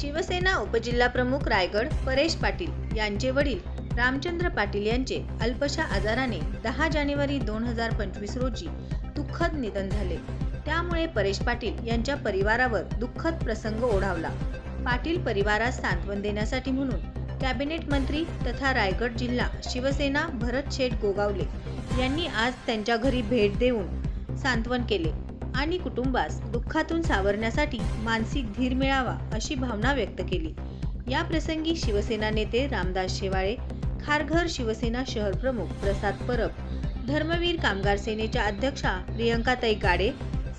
शिवसेना उपजिल्हाप्रमुख रायगड परेश पाटील यांचे वडील रामचंद्र पाटील यांचे अल्पशा आजाराने दहा जानेवारी दोन हजार पंचवीस रोजी दुःखद निधन झाले. त्यामुळे परेश पाटील यांच्या परिवारावर दुःखद प्रसंग ओढावला. पाटील परिवारास सांत्वन देण्यासाठी म्हणून कॅबिनेट मंत्री तथा रायगड जिल्हा शिवसेना भरत शेठ गोगावले यांनी आज त्यांच्या घरी भेट देऊन सांत्वन केले. आणि कुटुंबास दुःखातून सावरण्यासाठी मानसिक धीर मिळावा अशी भावना व्यक्त केली. या प्रसंगी शिवसेना नेते रामदास शेवाळे खारघर शिवसेना शहर प्रमुख प्रसाद परब धर्मवीर कामगार सेनेच्या अध्यक्षा प्रियंकाताई गाडे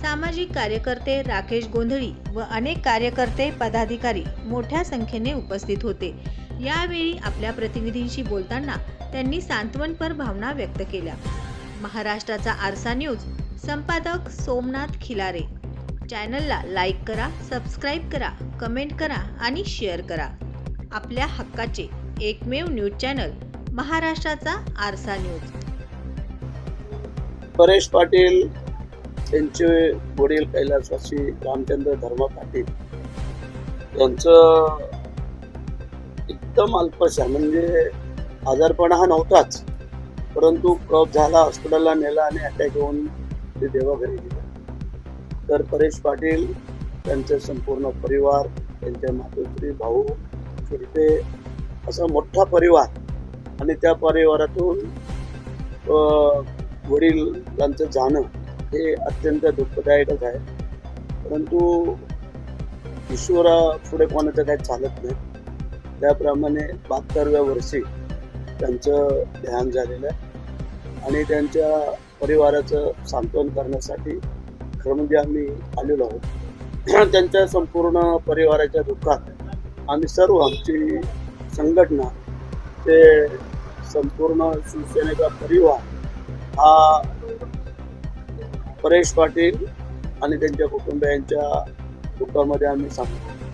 सामाजिक कार्यकर्ते राकेश गोंधळी व अनेक कार्यकर्ते पदाधिकारी मोठ्या संख्येने उपस्थित होते. यावेळी आपल्या प्रतिनिधींशी बोलताना त्यांनी सांत्वनपर भावना व्यक्त केल्या. महाराष्ट्राचा आरसा न्यूज. संपादक सोमनाथ खिलारे. चॅनलला लाईक करा सबस्क्राईब करा कमेंट करा आणि शेअर करा. आपल्या हक्काचे एकमेव न्यूज चॅनल महाराष्ट्राचा आरसा न्यूज. परेश पाटील त्यांचे वडील कैलासवासी रामचंद्र धर्म पाटील यांचं एकदम अल्पशा म्हणजे आजारपणा हा नव्हताच. परंतु कप झाला हॉस्पिटलला नेला आणि अटॅक येऊन ते देवाघरी गेले. तर परेश पाटील त्यांचे संपूर्ण परिवार त्यांचे मातोश्री भाऊ छोटे असा मोठा परिवार. आणि त्या परिवारातून वडीलांचं वडिलांचं जाणं हे अत्यंत दुःखदायकच आहे. परंतु ईश्वरा पुढे कोणाचं काही चालत नाही. त्याप्रमाणे बहात्तरव्या वर्षी त्यांचं ध्यान झालेलं आहे. आणि त्यांच्या परिवाराचं सांत्वन करण्यासाठी खरं म्हणजे आम्ही आलेलो आहोत. त्यांच्या संपूर्ण परिवाराच्या दुःखात आम्ही सर्व आमची संघटना ते संपूर्ण शिवसेनेचा परिवार हा परेश पाटील आणि त्यांच्या कुटुंबियांच्या दुःखामध्ये आम्ही सांगतो